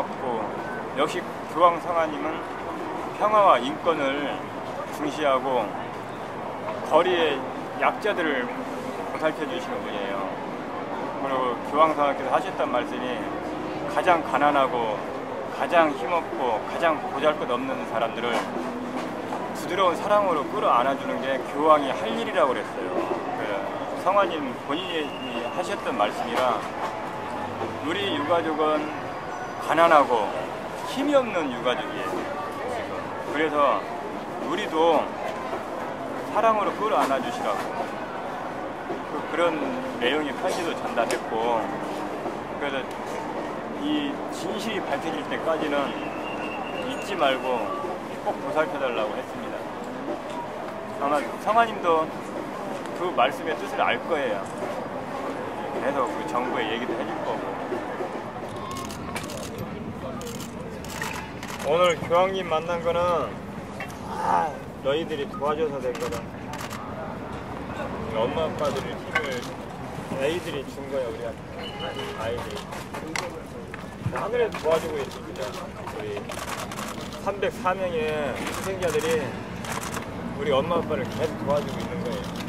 있고 역시 교황 성하님은 평화와 인권을 중시하고 거리의 약자들을 보살펴 주시는 분이에요. 그리고 교황 성하께서 하셨던 말씀이 가장 가난하고 가장 힘없고 가장 보잘것없는 사람들을 부드러운 사랑으로 끌어안아주는 게 교황이 할 일이라고 그랬어요. 그 성화님 본인이 하셨던 말씀이라 우리 유가족은 가난하고 힘이 없는 유가족이에요. 그래서 우리도 사랑으로 끌어 안아 주시라고 그, 그런 내용의 편지도 전달했고 그래서 이 진실이 밝혀질 때까지는 잊지 말고 꼭 보살펴달라고 했습니다. 아마 성화님도 그 말씀의 뜻을 알 거예요. 그래서 그 정부에 얘기도 해줄 거고. 오늘 교황님 만난 거는 아, 너희들이 도와줘서 된 거다. 엄마 아빠들이 힘을 애들이 준 거야 우리한테 아이들이. 하늘에 도와주고 있습니다. 우리 304명의 희생자들이 우리 엄마 아빠를 계속 도와주고 있는 거예요.